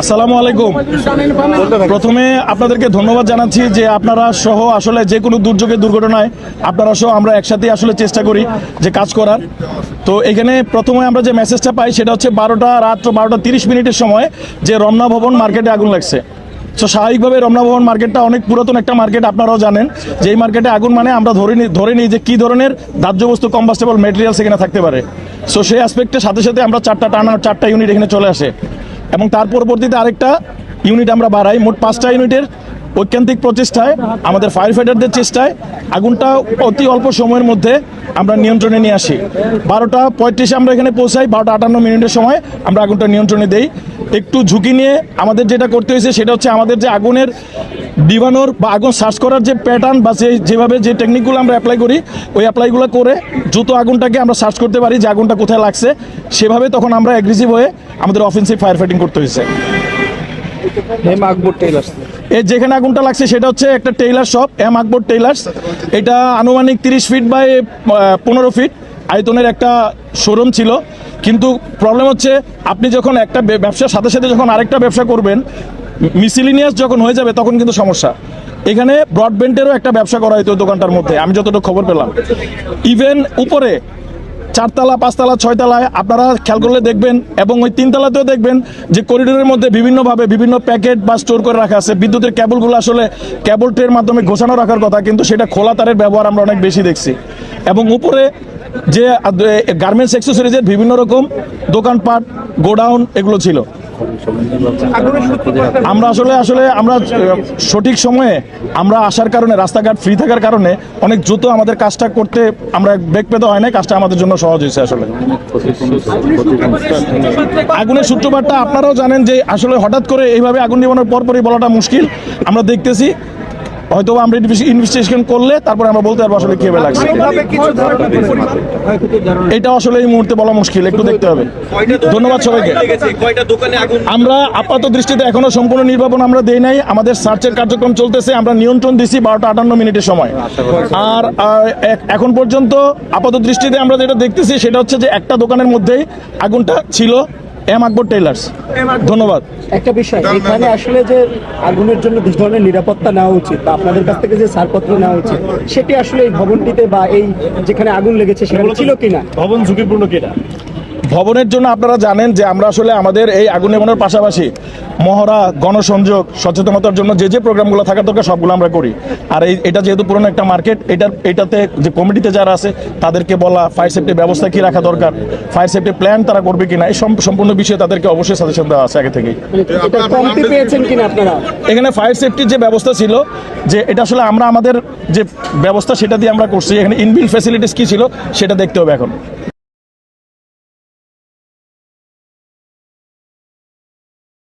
আসসালামু আলাইকুম। প্রথমে আপনাদেরকে ধন্যবাদ জানাচ্ছি যে আপনারা সহ আসলে যে কোনো দুর্যোগের দুর্ঘটনায় আপনারা সহ আমরা একসাথে আসলে চেষ্টা করি যে কাজ করার। তো এখানে প্রথমে আমরা যে মেসেজটা পাই সেটা হচ্ছে বারোটা রাত্র বারোটা তিরিশ মিনিটের সময় যে রমনা ভবন মার্কেটে আগুন লাগছে। তো স্বাভাবিকভাবে রমনা ভবন মার্কেটটা অনেক পুরাতন একটা মার্কেট আপনারাও জানেন। যে এই মার্কেটে আগুন মানে আমরা ধরে নিই ধরে নিই যে কী ধরনের দাহ্য বস্তু কম্বাস্টেবল মেটেরিয়ালস এখানে থাকতে পারে। সো সেই অ্যাসপেক্টের সাথে সাথে আমরা চারটা টানা চারটা ইউনিট এখানে চলে আসে। এবং তার পরবর্তীতে আরেকটা ইউনিট আমরা বাড়াই মোট পাঁচটা ইউনিটের ঐকান্তিক প্রচেষ্টায়, আমাদের ফায়ার ফাইটারদের চেষ্টায়, আগুনটা অতি অল্প সময়ের মধ্যে আমরা নিয়ন্ত্রণে নিয়ে আসি। বারোটা পঁয়ত্রিশে আমরা এখানে পৌঁছাই, বারোটা আটান্ন মিনিটের সময় আমরা আগুনটা নিয়ন্ত্রণে দেই। একটু ঝুঁকি নিয়ে আমাদের যেটা করতে হয়েছে সেটা হচ্ছে আমাদের যে আগুনের ডিবানোর বা আগুন সার্চ করার যে প্যাটার্ন বা যে যেভাবে যে টেকনিকগুলো আমরা অ্যাপ্লাই করি, ওই অ্যাপ্লাইগুলো করে দ্রুত আগুনটাকে আমরা সার্চ করতে পারি যে আগুনটা কোথায় লাগছে। সেভাবে তখন আমরা অ্যাগ্রেসিভ হয়ে আমাদের অফেন্সিভ ফায়ার ফাইটিং করতে হয়েছে। এর যেখানে আগুনটা লাগছে সেটা হচ্ছে একটা tailor shop, M Akbar tailors. এটা আনুমানিক তিরিশ ফিট বাই পনেরো ফিট। আয়তনের একটা শোরুম ছিল। কিন্তু প্রবলেম হচ্ছে, আপনি যখন একটা ব্যবসার সাথে সাথে যখন আরেকটা ব্যবসা করবেন মিসিলিনিয়াস যখন হয়ে যাবে তখন কিন্তু সমস্যা। এখানে ব্রডব্যান্ডেরও একটা ব্যবসা করা ওই দোকানটার মধ্যে, আমি যতটুকু খবর পেলাম। ইভেন উপরে চারতলা, পাঁচতলা, ছয়তলায় আপনারা খেয়াল করলে দেখবেন এবং ওই তিনতলাতেও দেখবেন যে করিডোরের মধ্যে বিভিন্নভাবে বিভিন্ন প্যাকেট বা স্টোর করে রাখা আছে। বিদ্যুতের কেবলগুলো আসলে কেবল ট্রের মাধ্যমে ঘোষানো রাখার কথা, কিন্তু সেটা খোলা তারের ব্যবহার আমরা অনেক বেশি দেখছি। এবং উপরে যে গার্মেন্টস অ্যাক্সেসরিজের বিভিন্ন রকম দোকানপাট, গোডাউন এগুলো ছিল। আমরা আসলে আসলে আমরা সঠিক সময়ে আমরা আসার কারণে, রাস্তাঘাট ফ্রি থাকার কারণে অনেক দ্রুত আমাদের কাজটা করতে আমরা বেগ পেতে হয় না কাজটা আমাদের জন্য সহজ হয়েছে আসলে। আগুনের সূত্রপাতটা আপনারাও জানেন যে আসলে হঠাৎ করে এইভাবে আগুন নিবানোর পরপরই বলাটা মুশকিল। আমরা দেখতেছি হয়তো আমরা ইনভেস্টিগেশন করলে তারপরে আমরা বলতে পারব আসলে কীভাবে লাগছে। এটা আসলে এই মুহূর্তে বলা মুশকিল একটু দেখতে হবে। ধন্যবাদ সবাইকে। আমরা আপাত দৃষ্টিতে এখনও সম্পূর্ণ নির্বাপন আমরা দেই নাই। আমাদের সার্চের কার্যক্রম চলতেছে আমরা নিয়ন্ত্রণ দিছি বারোটা আটান্ন মিনিটের সময়। আর এখন পর্যন্ত আপাত দৃষ্টিতে আমরা যেটা দেখতেছি সেটা হচ্ছে যে একটা দোকানের মধ্যেই আগুনটা ছিল। M Akbar tailors. ধন্যবাদ। একটা বিষয় এখানে আসলে যে আগুনের জন্য যে ধরনের নিরাপত্তা নেওয়া উচিত বা আপনাদের কাছ থেকে যে ছাড়পত্র নেওয়া উচিত সেটি আসলে এই ভবনটিতে বা এই যেখানে আগুন লেগেছে সেখানে ছিল কিনা? ভবন ঝুঁকিপূর্ণ কিনা? ভবনের জন্য আপনারা জানেন যে আমরা আসলে আমাদের এই আগুন নেবানোর পাশাপাশি মহড়া গণসংযোগ সচেতনতার জন্য যে যে প্রোগ্রামগুলো থাকার দরকার সবগুলো আমরা করি। আর এই এটা যেহেতু পুরনো একটা মার্কেট এটার এটাতে যে কমিটিতে যারা আছে তাদেরকে বলা ফায়ার সেফটি ব্যবস্থা কি রাখা দরকার ফায়ার সেফটি প্ল্যান তারা করবে কিনা এই সম- সম্পূর্ণ বিষয়ে তাদেরকে অবশ্যই সাজেশন দেওয়া আছে আগে থেকেই। মানে এখানে ফায়ার সেফটির যে ব্যবস্থা ছিল যে এটা আসলে আমরা আমাদের যে ব্যবস্থা সেটা দিয়ে আমরা করছি এখানে ইনবিল ফ্যাসিলিটিস কি ছিল সেটা দেখতে হবে এখন।